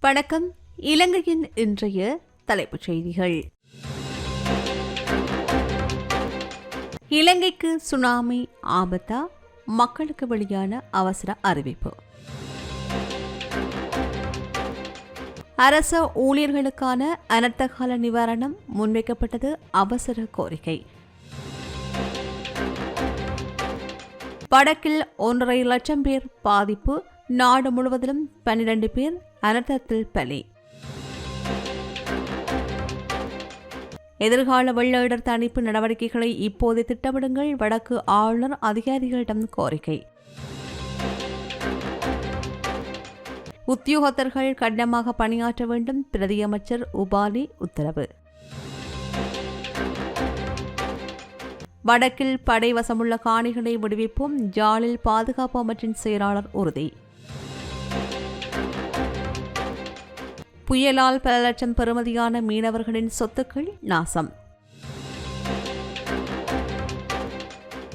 வணக்கம். இலங்கையின் இன்றைய தலைப்புச் செய்திகள். இலங்கைக்கு சுனாமி ஆபத்தா? மக்களுக்கு வெளியான அவசர அறிவிப்பு. அரச ஊழியர்களுக்கான அனர்த்தகால நிவாரணம் முன்வைக்கப்பட்டது அவசர கோரிக்கை. வடக்கில் ஒன்றரை லட்சம் பேர் பாதிப்பு நாடு முழுவதிலும் பன்னிரண்டு பேர் அனர்த்தத்தில் பலி. எதிர்கால வெள்ள இடர் தணிப்பு நடவடிக்கைகளை இப்போது திட்டமிடுங்கள் வடக்கு ஆளுநர் அதிகாரிகளிடம் கோரிக்கை. உத்தியோகத்தர்கள் கடினமாக பணியாற்ற வேண்டும் பிரதியமைச்சர் உபாலி உத்தரவு. வடக்கில் படை வசமுள்ள காணிகளை விடுவிப்போம் ஜாலில் பாதுகாப்பு அமைச்சின் செயலாளர் உறுதி. புயலால் பல லட்சம் பெறுமதியான மீனவர்களின் சொத்துக்கள் நாசம்.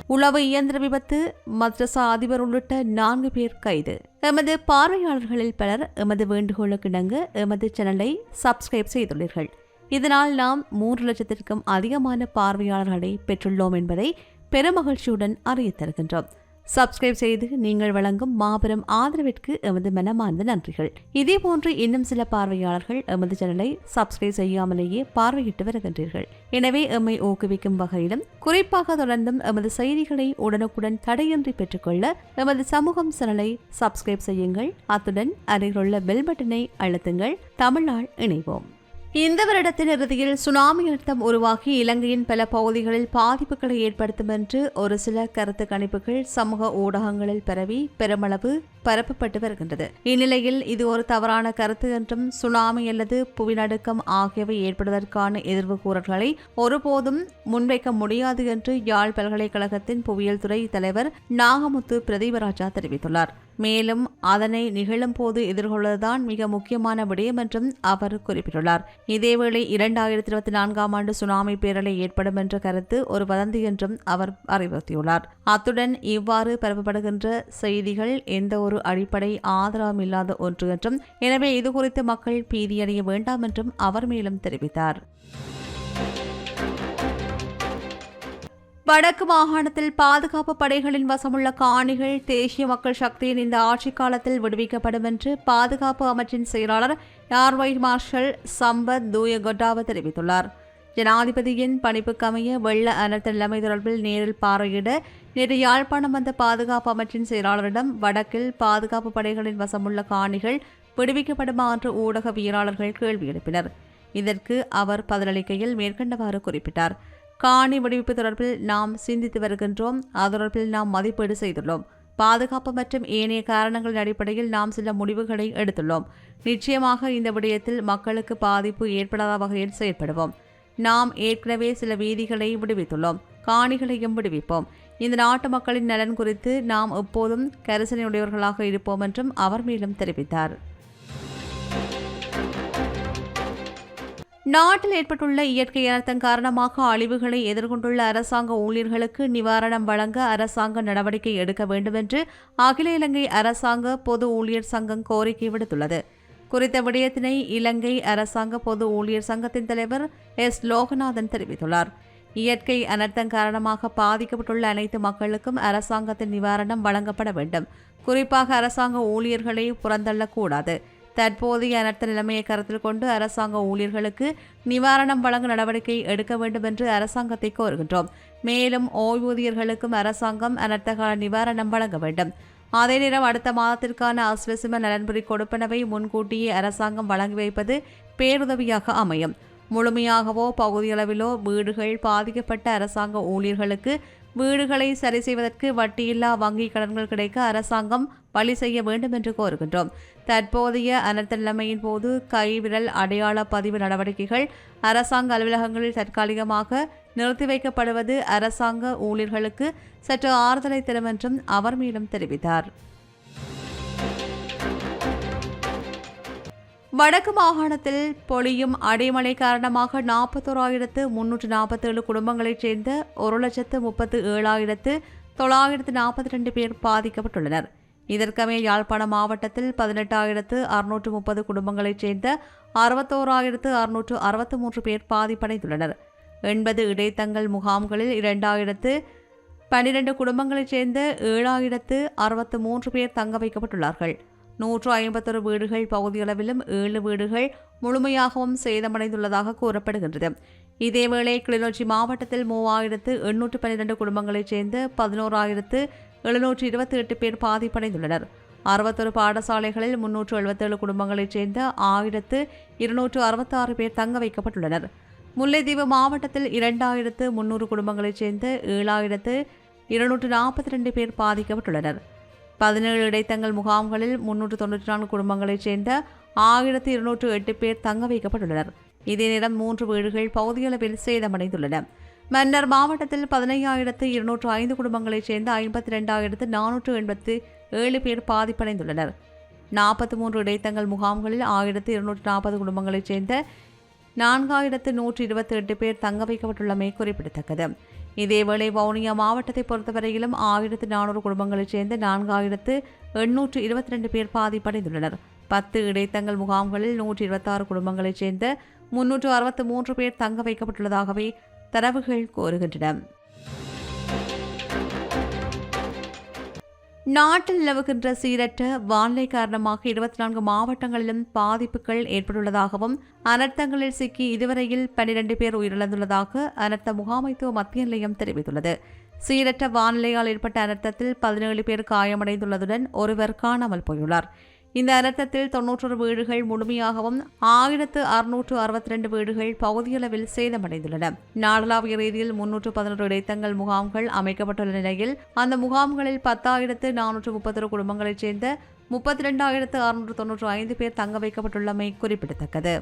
உளவு இயந்திர விபத்து மத்ரசா அதிபர் உள்ளிட்ட நான்கு பேர் கைது. எமது பார்வையாளர்களில் பலர் எமது வேண்டுகோளுக்கு இணங்க எமது சேனலை சப்ஸ்கிரைப் செய்துள்ளீர்கள். இதனால் நாம் மூன்று லட்சத்திற்கும் அதிகமான பார்வையாளர்களை பெற்றுள்ளோம் என்பதை பெருமகிழ்ச்சியுடன் அறிய தருகின்றோம். சப்ஸ்கிரைப் செய்து நீங்கள் வழங்கும் மாபெரும் ஆதரவிற்கு எமது மனமார்ந்த நன்றிகள். இதேபோன்று இன்னும் சில பார்வையாளர்கள் எமது சேனலை சப்ஸ்கிரைப் செய்யாமலேயே பார்வையிட்டு வருகின்றீர்கள். எனவே எம்மை ஊக்குவிக்கும் வகையிலும் குறிப்பாக தொடர்ந்தும் எமது செய்திகளை உடனுக்குடன் தடையின்றி பெற்றுக்கொள்ள எமது சமூகம் சேனலை சப்ஸ்கிரைப் செய்யுங்கள். அத்துடன் அருகிலுள்ள பெல் பட்டனை அழுத்துங்கள். தமிழால் இணைவோம். இந்த வருடத்தின் இறுதியில் சுனாமி அழுத்தம் உருவாகி இலங்கையின் பல பகுதிகளில் பாதிப்புகளை ஏற்படுத்தும் என்று ஒரு சில கருத்து கணிப்புகள் சமூக ஊடகங்களில் பரவி பெருமளவு பரப்பப்பட்டு வருகின்றது. இந்நிலையில் இது ஒரு தவறான கருத்து என்றும் சுனாமி அல்லது புவிநடுக்கம் ஆகியவை ஏற்படுவதற்கான எதிர்வு கூறல்களை ஒருபோதும் முன்வைக்க முடியாது என்று யாழ் பல்கலைக்கழகத்தின் புவியியல் துறை தலைவர் நாகமுத்து பிரதீபராஜா தெரிவித்துள்ளார். மேலும் அதனை நிகழும்போது எதிர்கொள்வதுதான் மிக முக்கியமான விடயம் என்றும் அவர் குறிப்பிட்டுள்ளார். இதேவேளை இரண்டாயிரத்தி இருபத்தி நான்காம் ஆண்டு சுனாமி பேரலை ஏற்படும் என்ற கருத்து ஒரு வதந்தி என்றும் அவர் அறிவுறுத்தியுள்ளார். அத்துடன் இவ்வாறு பரப்பப்படுகின்ற செய்திகள் எந்த ஒரு அடிப்படை ஆதரவும் இல்லாத ஒன்று என்றும் எனவே இதுகுறித்து மக்கள் பீதியடைய வேண்டாம் என்றும் அவர் மேலும் தெரிவித்தார். வடக்கு மாகாணத்தில் பாதுகாப்பு படைகளின் வசமுள்ள காணிகள் தேசிய மக்கள் சக்தியின் இந்த ஆட்சி காலத்தில் விடுவிக்கப்படும் என்று பாதுகாப்பு அமைச்சின் செயலாளர் ஏர்வைட் மார்ஷல் சம்பத் தூயகொட்டாவ தெரிவித்துள்ளார். ஜனாதிபதியின் பணிப்புக்கமைய வெள்ள அனர்த்த நிலைமை தொடர்பில் நேரில் பார்வையிட நேற்று யாழ்ப்பாணம் வந்த பாதுகாப்பு அமைச்சின் செயலாளரிடம் வடக்கில் பாதுகாப்பு படைகளின் வசமுள்ள காணிகள் விடுவிக்கப்படுமா என்று ஊடகவியலாளர்கள் கேள்வி எழுப்பினர். இதற்கு அவர் பதிலளிக்கையில் மேற்கண்டவாறு குறிப்பிட்டார். காணி விடுவிப்பு தொடர்பில் நாம் சிந்தித்து வருகின்றோம். அது தொடர்பில் நாம் மதிப்பீடு செய்துள்ளோம். பாதுகாப்பு மற்றும் ஏனைய காரணங்களின் அடிப்படையில் நாம் சில முடிவுகளை எடுத்துள்ளோம். நிச்சயமாக இந்த விடயத்தில் மக்களுக்கு பாதிப்பு ஏற்படாத வகையில் செயல்படுவோம் நாம் ஏற்கனவே சில வீதிகளை விடுவித்துள்ளோம். காணிகளையும் விடுவிப்போம். இந்த நாட்டு மக்களின் நலன் குறித்து நாம் எப்போதும் கரிசனையுடையவர்களாக இருப்போம் என்றும் அவர் மேலும் தெரிவித்தார். நாட்டில் ஏற்பட்டுள்ள இயற்கை அனர்த்தம் காரணமாக அழிவுகளை எதிர்கொண்டுள்ள அரசாங்க ஊழியர்களுக்கு நிவாரணம் வழங்க அரசாங்க நடவடிக்கை எடுக்க வேண்டும் என்று அகில இலங்கை அரசாங்க பொது ஊழியர் சங்கம் கோரிக்கை விடுத்துள்ளது. குறித்த விடயத்தினை இலங்கை அரசாங்க பொது ஊழியர் சங்கத்தின் தலைவர் எஸ். லோகநாதன் தெரிவித்துள்ளார். இயற்கை அனர்த்தம் காரணமாக பாதிக்கப்பட்டுள்ள அனைத்து மக்களுக்கும் அரசாங்கத்தின் நிவாரணம் வழங்கப்பட வேண்டும். குறிப்பாக அரசாங்க ஊழியர்களை புறந்தள்ளக்கூடாது. தற்போதைய அனர்த்த நிலைமையை கருத்தில் கொண்டு அரசாங்க ஊழியர்களுக்கு நிவாரணம் வழங்க நடவடிக்கை எடுக்க வேண்டும் என்று அரசாங்கத்தை கோருகின்றோம். மேலும் ஓய்வூதியர்களுக்கும் அரசாங்கம் அனர்த்தகால நிவாரணம் வழங்க வேண்டும். அதே நேரம் அடுத்த மாதத்திற்கான அஸ்வசிம நலன்புரி கொடுப்பனவை முன்கூட்டியே அரசாங்கம் வழங்கி வைப்பது பேருதவியாக அமையும். முழுமையாகவோ பகுதியளவிலோ வீடுகள் பாதிக்கப்பட்ட அரசாங்க ஊழியர்களுக்கு வீடுகளை சரி செய்வதற்கு வட்டியில்லா வங்கி கடன்கள் கிடைக்க அரசாங்கம் வழி செய்ய வேண்டும் என்று கோருகின்றோம். தற்போதைய அனர்த்த நிலைமையின் போது கைவிரல் அடையாள பதிவு நடவடிக்கைகள் அரசாங்க அலுவலகங்களில் தற்காலிகமாக நிறுத்தி வைக்கப்படுவது அரசாங்க ஊழியர்களுக்கு சற்று ஆறுதலை தரும் என்றும் அவர் மேலும் தெரிவித்தார். வடக்கு மாகாணத்தில் பொழியும் அடைமழை காரணமாக நாற்பத்தோராயிரத்து முன்னூற்று நாற்பத்தேழு குடும்பங்களைச் சேர்ந்த ஒரு லட்சத்து முப்பத்து ஏழாயிரத்து தொள்ளாயிரத்து நாற்பத்தி ரெண்டு பேர் பாதிக்கப்பட்டுள்ளனர். இதற்கமே யாழ்ப்பாணம் மாவட்டத்தில் பதினெட்டாயிரத்து அறுநூற்று முப்பது குடும்பங்களைச் சேர்ந்த அறுபத்தோராயிரத்து அறுநூற்று அறுபத்து மூன்று பேர் பாதிப்படைந்துள்ளனர். எண்பது இடைத்தங்கள் முகாம்களில் இரண்டாயிரத்து பன்னிரண்டு குடும்பங்களைச் சேர்ந்த ஏழாயிரத்து அறுபத்து மூன்று பேர் தங்க வைக்கப்பட்டுள்ளார்கள். நூற்று ஐம்பத்தொரு வீடுகள் பகுதியளவிலும் ஏழு வீடுகள் முழுமையாகவும் சேதமடைந்துள்ளதாக கூறப்படுகின்றது. இதேவேளை கிளிநொச்சி மாவட்டத்தில் மூவாயிரத்து எண்ணூற்று பன்னிரண்டு குடும்பங்களைச் சேர்ந்த பதினோராயிரத்து எழுநூற்று இருபத்தி எட்டு பேர் பாதிப்படைந்துள்ளனர். அறுபத்தொரு பாடசாலைகளில் முன்னூற்று எழுபத்தேழு குடும்பங்களைச் சேர்ந்த ஆயிரத்து இருநூற்று அறுபத்தாறு பேர் தங்க வைக்கப்பட்டுள்ளனர். முல்லைத்தீவு மாவட்டத்தில் இரண்டாயிரத்து முன்னூறு குடும்பங்களைச் சேர்ந்த ஏழாயிரத்து இருநூற்று நாற்பத்தி ரெண்டு பேர் பாதிக்கப்பட்டுள்ளனர். பதினேழு இடைத்தங்கள் முகாம்களில் முன்னூற்று தொன்னூற்றி நான்கு குடும்பங்களைச் சேர்ந்த ஆயிரத்து இருநூற்று எட்டு பேர் தங்க வைக்கப்பட்டுள்ளனர். இதே நேரம் மூன்று வீடுகள் பகுதியளவில் சேதமடைந்துள்ளன. மன்னர் மாவட்டத்தில் பதினையாயிரத்து இருநூற்று ஐந்து குடும்பங்களைச் சேர்ந்த ஐம்பத்தி ரெண்டாயிரத்து நானூற்று எண்பத்து ஏழு பேர் பாதிப்படைந்துள்ளனர். நாற்பத்தி மூன்று இடைத்தங்கள் முகாம்களில் ஆயிரத்து இருநூற்று நாற்பது குடும்பங்களைச் சேர்ந்த நான்காயிரத்து நூற்று இருபத்தி எட்டு பேர் தங்க வைக்கப்பட்டுள்ளமை குறிப்பிடத்தக்கது. இதேவேளை வவுனியா மாவட்டத்தை பொறுத்தவரையிலும் ஆயிரத்து நானூறு குடும்பங்களைச் சேர்ந்த நான்காயிரத்து எண்ணூற்று இருபத்தி ரெண்டு பேர் பாதிப்படைந்துள்ளனர். பத்து இடைத்தங்கள் முகாம்களில் நூற்றி இருபத்தாறு குடும்பங்களைச் சேர்ந்த முன்னூற்று அறுபத்து மூன்று பேர் தங்க வைக்கப்பட்டுள்ளதாகவே தரவுகள் கோருகின்றன. நாட்டில் நிலவுகின்ற சீரற்ற வானிலை காரணமாக இருபத்தி நான்கு மாவட்டங்களிலும் பாதிப்புகள் ஏற்பட்டுள்ளதாகவும் அனர்த்தங்களில் சிக்கி இதுவரையில் பனிரெண்டு பேர் உயிரிழந்துள்ளதாக அனர்த்த முகாமைத்துவ மத்திய நிலையம் தெரிவித்துள்ளது. சீரற்ற வானிலையால் ஏற்பட்ட அனர்த்தத்தில் பதினேழு பேர் காயமடைந்துள்ளதுடன் ஒருவர் காணாமல் போயுள்ளார். இந்த அனர்த்தத்தில் தொன்னூற்றொரு வீடுகள் முழுமையாகவும் ஆயிரத்து அறுநூற்று அறுபத்தி ரெண்டு வீடுகள் பகுதியளவில் சேதமடைந்துள்ளன. நாடளாவிய ரீதியில் முன்னூற்று பதினொரு இடைத்தங்கள் முகாம்கள் அமைக்கப்பட்டுள்ள நிலையில் அந்த முகாம்களில் பத்தாயிரத்து நானூற்று முப்பத்தொரு குடும்பங்களைச் சேர்ந்த முப்பத்தி ரெண்டாயிரத்து அறுநூற்று தொன்னூற்று ஐந்து பேர் தங்க வைக்கப்பட்டுள்ளமை குறிப்பிடத்தக்கது.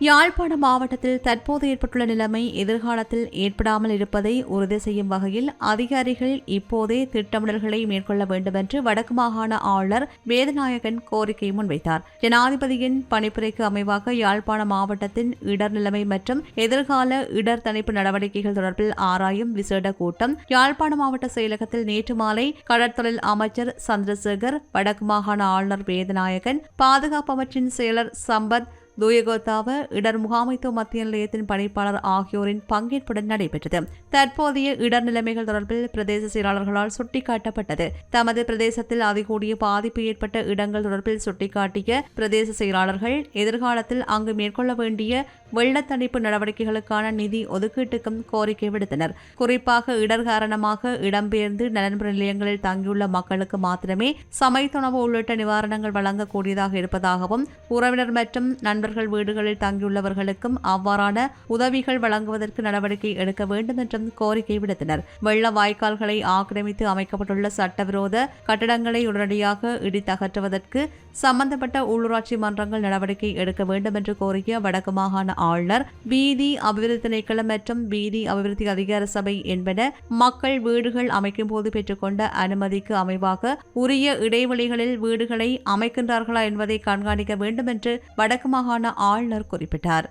யாழ்ப்பாண மாவட்டத்தில் தற்போது ஏற்பட்டுள்ள நிலைமை எதிர்காலத்தில் ஏற்படாமல் இருப்பதை உறுதி செய்யும் வகையில் அதிகாரிகள் இப்போதே திட்டமிடல்களை மேற்கொள்ள வேண்டும் என்று வடக்கு மாகாண ஆளுநர் வேதநாயகன் கோரிக்கை முன்வைத்தார். ஜனாதிபதியின் பணிப்புரைக்கு அமைவாக யாழ்ப்பாண மாவட்டத்தின் இடர் நிலைமை மற்றும் எதிர்கால இடர் தணிப்பு நடவடிக்கைகள் தொடர்பில் ஆராயும் விசேட கூட்டம் யாழ்ப்பாண மாவட்ட செயலகத்தில் நேற்று மாலை கடற்தொழில் அமைச்சர் சந்திரசேகர் வடக்கு மாகாண ஆளுநர் வேதநாயகன் பாதுகாப்பு அமைச்சின் செயலர் சம்பத் தூயகோத்தாவ இடர் முகாமைத்துவ மத்திய நிலையத்தின் பணிப்பாளர் ஆகியோரின் பங்கேற்புடன் நடைபெற்றது. தற்போதைய இடர் நிலைமைகள் தொடர்பில் பிரதேச செயலாளர்களால் சுட்டிக்காட்டப்பட்டது. தமது பிரதேசத்தில் அதிகூடிய பாதிப்பு ஏற்பட்ட இடங்கள் தொடர்பில் சுட்டிக்காட்டிய பிரதேச செயலாளர்கள் எதிர்காலத்தில் அங்கு மேற்கொள்ள வேண்டிய வெள்ளத்தணிப்பு நடவடிக்கைகளுக்கான நிதி ஒதுக்கீட்டுக்கும் கோரிக்கை விடுத்தனர். குறிப்பாக இடர் காரணமாக இடம்பெயர்ந்து நலன்புற நிலையங்களில் தங்கியுள்ள மக்களுக்கு மாத்திரமே சமைத்துணவு உள்ளிட்ட நிவாரணங்கள் வழங்கக்கூடியதாக இருப்பதாகவும் உறவினர் மற்றும் நண்பர்கள் நண்பர்கள் வீடுகளில் தங்கியுள்ளவர்களுக்கும் அவ்வாறான உதவிகள் வழங்குவதற்கு நடவடிக்கை எடுக்க வேண்டும் என்றும் கோரிக்கை விடுத்தனர். வெள்ள வாய்க்கால்களை ஆக்கிரமித்து அமைக்கப்பட்டுள்ள சட்டவிரோத கட்டடங்களை உடனடியாக இடித்தகற்றுவதற்கு சம்பந்தப்பட்ட உள்ளூராட்சி மன்றங்கள் நடவடிக்கை எடுக்க வேண்டும் என்று கோரிய வடக்கு மாகாண ஆளுநர் வீதி அபிவிருத்தி திணைக்களம் மற்றும் வீதி அபிவிருத்தி அதிகார சபை என்பன மக்கள் வீடுகள் அமைக்கும் போது பெற்றுக்கொண்ட அனுமதிக்கு அமைவாக உரிய இடைவெளிகளில் வீடுகளை அமைக்கின்றார்களா என்பதை கண்காணிக்க வேண்டும் என்று வடக்கு மாகாண மாகாண ஆளுநர் குறிப்பிட்டார்.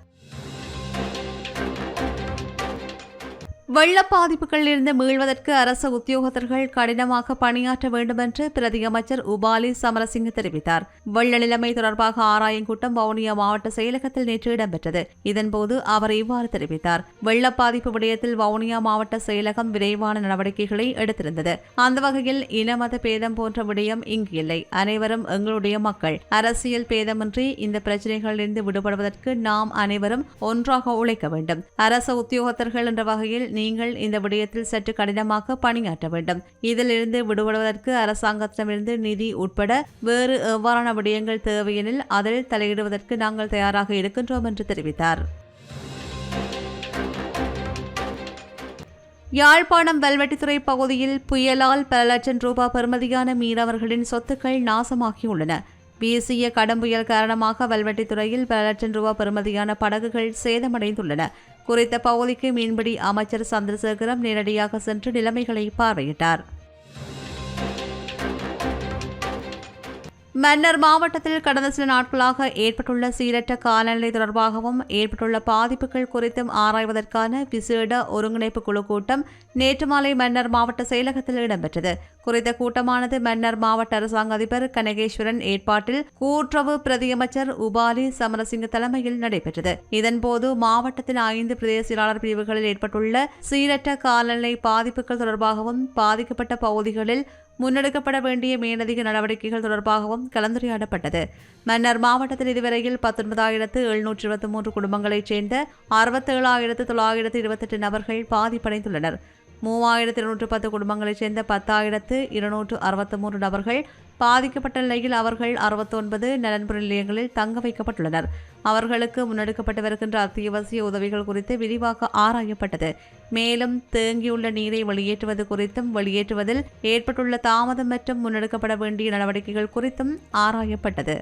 வெள்ள பாதிப்புகளில் இருந்து மீள்வதற்கு அரச உத்தியோகத்தர்கள் கடினமாக பணியாற்ற வேண்டும் என்று பிரதி அமைச்சர் உபாலி சமரசிங்க தெரிவித்தார். வெள்ள நிலைமை தொடர்பாக ஆராயும் கூட்டம் வவுனியா மாவட்ட செயலகத்தில் நேற்று இடம்பெற்றது. இதன்போது அவர் இவ்வாறு தெரிவித்தார். வெள்ள பாதிப்பு விடயத்தில் வவுனியா மாவட்ட செயலகம் விரைவான நடவடிக்கைகளை எடுத்திருந்தது. அந்த வகையில் இனமத பேதம் போன்ற விடயம் இங்கு இல்லை. அனைவரும் எங்களுடைய மக்கள். அரசியல் பேதமின்றி இந்த பிரச்சனைகளிலிருந்து விடுபடுவதற்கு நாம் அனைவரும் ஒன்றாக உழைக்க வேண்டும். அரச உத்தியோகத்தர்கள் என்ற வகையில் நீங்கள் இந்த விடயத்தில் சற்று கடினமாக பணியாற்ற வேண்டும். இதிலிருந்து விடுபடுவதற்கு அரசாங்கத்திடமிருந்து நிதி உட்பட வேறு எவ்வாறான விடயங்கள் தேவையெனில் அதில் தலையிடுவதற்கு நாங்கள் தயாராக இருக்கின்றோம் என்று தெரிவித்தார். யாழ்ப்பாணம் வெல்வெட்டித்துறை பகுதியில் புயலால் பல லட்சம் ரூபாய் பெறுமதியான மீனவர்களின் சொத்துக்கள் நாசமாகியுள்ளன. வீசிய கடும் புயல் காரணமாக வல்வெட்டித்துறையில் பல லட்சம் ரூபாய் பெறுமதியான படகுகள் சேதமடைந்துள்ளன. குறித்த பகுதிக்கு மீன்பிடி அமைச்சர் சந்திரசேகரம் நேரடியாக சென்று நிலைமைகளை பார்வையிட்டார். மன்னர் மாவட்டத்தில் கடந்த சில நாட்களாக ஏற்பட்டுள்ள சீரற்ற காலநிலை தொடர்பாகவும் ஏற்பட்டுள்ள பாதிப்புகள் குறித்தும் ஆராய்வதற்கான விசேட ஒருங்கிணைப்பு குழு கூட்டம் நேற்று மாலை மன்னர் மாவட்ட செயலகத்தில் இடம்பெற்றது. குறித்த கூட்டமானது மன்னர் மாவட்ட அரசாங்க அதிபர் கனகேஸ்வரன் ஏற்பாட்டில் கூட்டுறவு பிரதியமைச்சர் உபாலி சமரசிங்க தலைமையில் நடைபெற்றது. இதன்போது மாவட்டத்தின் ஐந்து பிரதேச செயலாளர் பிரிவுகளில் ஏற்பட்டுள்ள சீரற்ற காலநிலை பாதிப்புகள் தொடர்பாகவும் பாதிக்கப்பட்ட பகுதிகளில் முன்னெடுக்கப்பட வேண்டிய மேலதிக நடவடிக்கைகள் தொடர்பாகவும் கலந்துரையாடப்பட்டது. மன்னர் மாவட்டத்தில் இதுவரையில் பத்தொன்பதாயிரத்து எழுநூற்றி இருபத்தி மூன்று குடும்பங்களைச் சேர்ந்த அறுபத்தேழாயிரத்து தொள்ளாயிரத்து இருபத்தெட்டு நபர்கள் பாதிப்படைந்துள்ளனர். மூவாயிரத்து இருநூற்று பத்து குடும்பங்களைச் சேர்ந்த பத்தாயிரத்து இருநூற்று அறுபத்தி மூன்று நபர்கள் பாதிக்கப்பட்ட நிலையில் அவர்கள் அறுபத்தொன்பது நலன்புற நிலையங்களில் தங்க வைக்கப்பட்டுள்ளனர். அவர்களுக்கு முன்னெடுக்கப்பட்டு வருகின்ற அத்தியாவசிய உதவிகள் குறித்து விரிவாக ஆராயப்பட்டது. மேலும் தேங்கியுள்ள நீரை வெளியேற்றுவது குறித்தும் வெளியேற்றுவதில் ஏற்பட்டுள்ள தாமதம் மற்றும் முன்னெடுக்கப்பட வேண்டிய நடவடிக்கைகள் குறித்தும் ஆராயப்பட்டது.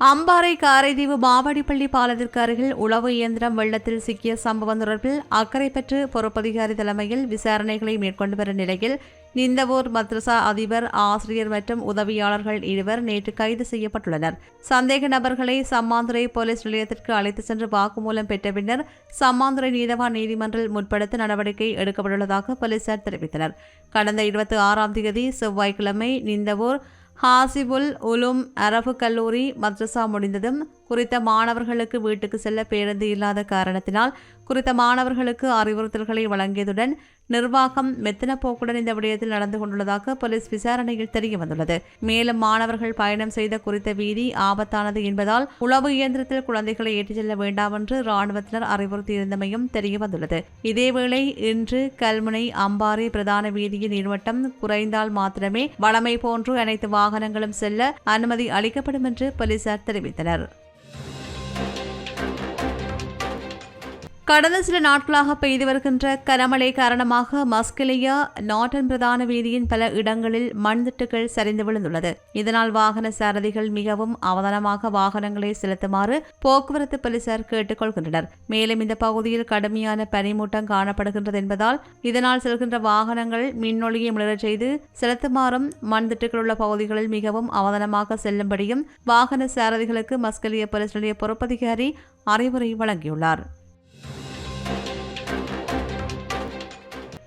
அம்பாறை காரைதீவு மாவடிப்பள்ளி பாலத்திற்கு அருகில் உளவு இயந்திரம் வெள்ளத்தில் சிக்கிய சம்பவம் தொடர்பில் அக்கறை பெற்று பொறுப்பதிகாரி தலைமையில் விசாரணைகளை மேற்கொண்டு வரும் நிலையில் நிந்தவூர் மத்ரசா அதிபர் ஆசிரியர் மற்றும் உதவியாளர்கள் இருவர் நேற்று கைது செய்யப்பட்டுள்ளனர். சந்தேக நபர்களை சம்மாந்துறை போலீஸ் நிலையத்திற்கு அழைத்து சென்று வாக்குமூலம் பெற்ற பின்னர் சம்மாந்துறை நீதவான் நீதிமன்றில் முற்படுத்த நடவடிக்கை எடுக்கப்பட்டுள்ளதாக போலீசார் தெரிவித்தனர். கடந்த இருபத்தி ஆறாம் தேதி செவ்வாய்க்கிழமை நிந்தவூர் ஹாசிபுல் உலும் அரபு கல்லூரி மத்ரசா முடிந்ததும் குறித்த மாணவர்களுக்கு வீட்டுக்கு செல்ல பேருந்து இல்லாத காரணத்தினால் குறித்த மாணவர்களுக்கு அறிவுறுத்தல்களை வழங்கியதுடன் நிர்வாகம் மெத்தன போக்குடன் இந்த விடயத்தில் நடந்து கொண்டுள்ளதாக போலீஸ் விசாரணையில் தெரிய வந்துள்ளது. மேலும் மாணவர்கள் பயணம் செய்த குறித்த வீதி ஆபத்தானது என்பதால் உளவு இயந்திரத்தில் குழந்தைகளை ஏற்றிச் செல்ல வேண்டாம் என்று ராணுவத்தினர் அறிவுறுத்தியிருந்தமையும் தெரிய வந்துள்ளது. இதேவேளை இன்று கல்முனை அம்பாறை பிரதான வீதியின் நீர்மட்டம் குறைந்தால் மாத்திரமே வளமை போன்று அனைத்து வாகனங்களும் செல்ல அனுமதி அளிக்கப்படும் என்று போலீசார் தெரிவித்தனர். கடந்த சில நாட்களாக பெய்து வருகின்ற கனமழை காரணமாக மஸ்கலியா நாட்டன் பிரதான வீதியின் பல இடங்களில் மண்திட்டுகள் சரிந்து விழுந்துள்ளது. இதனால் வாகன சாரதிகள் மிகவும் அவதானமாக வாகனங்களை செலுத்துமாறு போக்குவரத்து போலீசார் கேட்டுக்கொள்கின்றனர். மேலும் இந்த பகுதியில் கடுமையான பனிமூட்டம் காணப்படுகின்றது என்பதால் இதனால் செல்கின்ற வாகனங்கள் மின்னொழியை மிளறச் செய்து செலுத்துமாறும் மண்திட்டுகள் உள்ள பகுதிகளில் மிகவும் அவதானமாக செல்லும்படியும் வாகன சாரதிகளுக்கு மஸ்கலிய போலீஸ் நிலைய பொறுப்பதிகாரி அறிவுரை வழங்கியுள்ளார்.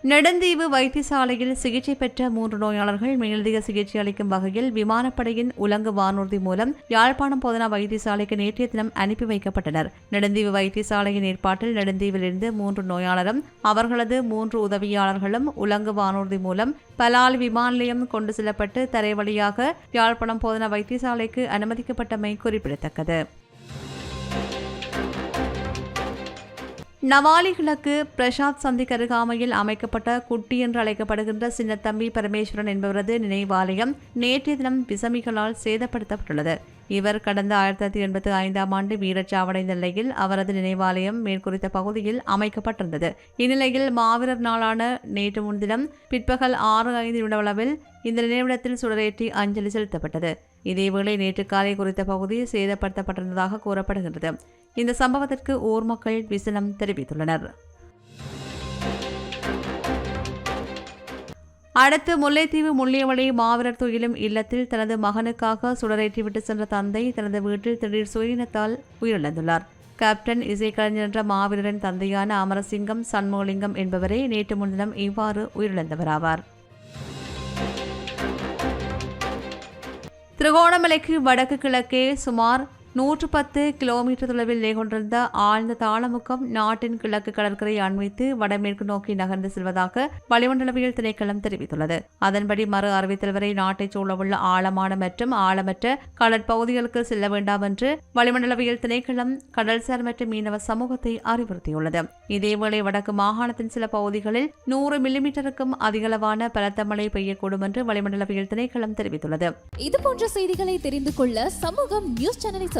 நெடுந்தீவு வைத்தியசாலையில் சிகிச்சை பெற்ற மூன்று நோயாளர்கள் மேலதிக சிகிச்சை அளிக்கும் வகையில் விமானப்படையின் உலங்கு வானூர்தி மூலம் யாழ்ப்பாணம் போதனா வைத்தியசாலைக்கு நேற்றைய தினம் அனுப்பி வைக்கப்பட்டனர். நெடுந்தீவு வைத்தியசாலையின் ஏற்பாட்டில் நெடுந்தீவிலிருந்து மூன்று நோயாளரும் அவர்களது மூன்று உதவியாளர்களும் உலங்கு வானூர்தி மூலம் பலால் விமான நிலையம் கொண்டு செல்லப்பட்டு தரை வழியாக யாழ்ப்பாணம் போதனா வைத்தியசாலைக்கு அனுமதிக்கப்பட்டமை குறிப்பிடத்தக்கது. நவாலி கிழக்கு பிரசாத் சந்திக்கு அருகாமையில் அமைக்கப்பட்ட குட்டி என்று அழைக்கப்படுகின்ற சின்னத்தம்பி பரமேஸ்வரன் என்பவரது நினைவாலயம் நேற்றைய தினம் விசமிகளால் சேதப்படுத்தப்பட்டுள்ளது. இவர் கடந்த ஆயிரத்தி தொள்ளாயிரத்தி எண்பத்தி ஐந்தாம் ஆண்டு வீரச்சாவடைந்த நிலையில் அவரது நினைவாலயம் மேற்குறித்த பகுதியில் அமைக்கப்பட்டிருந்தது. இந்நிலையில் மாவீரர் நாளான நேற்று முன்தினம் பிற்பகல் ஆறு ஐந்து நிமிடவளவில் இந்த நினைவிடத்தில் சுடரேற்றி அஞ்சலி செலுத்தப்பட்டது. இதேவேளை நேற்று காலை குறித்த பகுதி சேதப்படுத்தப்பட்டிருந்ததாக கூறப்படுகின்றது. இந்த சம்பவத்திற்கு ஊர் மக்கள் விசனம் தெரிவித்துள்ளனர். அடுத்து முல்லைத்தீவு முள்ளியவளை மாவீரர் துயிலும் இல்லத்தில் தனது மகனுக்காக சுடரேற்றிவிட்டு சென்ற தந்தை தனது வீட்டில் திடீர் சுயினத்தால் உயிரிழந்துள்ளார். கேப்டன் இசைக்கலைஞர் என்ற மாவீரரின் தந்தையான அமரசிங்கம் சண்முகலிங்கம் என்பவரே நேற்று முன்தினம் இவ்வாறு உயிரிழந்தவராவார். திருகோணமலைக்கு வடக்கு கிழக்கே சுமார் நூற்று பத்து கிலோமீட்டர் தொலைவில் நிலை கொண்டிருந்த ஆழ்ந்த தாளமுக்கம் நாட்டின் கிழக்கு கடற்கரையை அண்மித்து வடமேற்கு நோக்கி நகர்ந்து செல்வதாக வளிமண்டலவியல் திணைக்களம் தெரிவித்துள்ளது. அதன்படி மறு அறிவித்தல் வரை நாட்டை சூழவுள்ள ஆழமான மற்றும் ஆழமற்ற கடற்பகுதிகளுக்கு செல்ல வேண்டாம் என்று வளிமண்டலவியல் திணைக்களம் கடல்சார் மற்றும் மீனவ சமூகத்தை அறிவுறுத்தியுள்ளது. இதேவேளை வடக்கு மாகாணத்தின் சில பகுதிகளில் நூறு மில்லிமீட்டருக்கும் அதிகளவான பலத்த மழை பெய்யக்கூடும் என்று வளிமண்டலவியல் திணைக்களம் தெரிவித்துள்ளது. இதுபோன்ற செய்திகளை தெரிந்து கொள்ள சமூகம் நியூஸ் சேனலை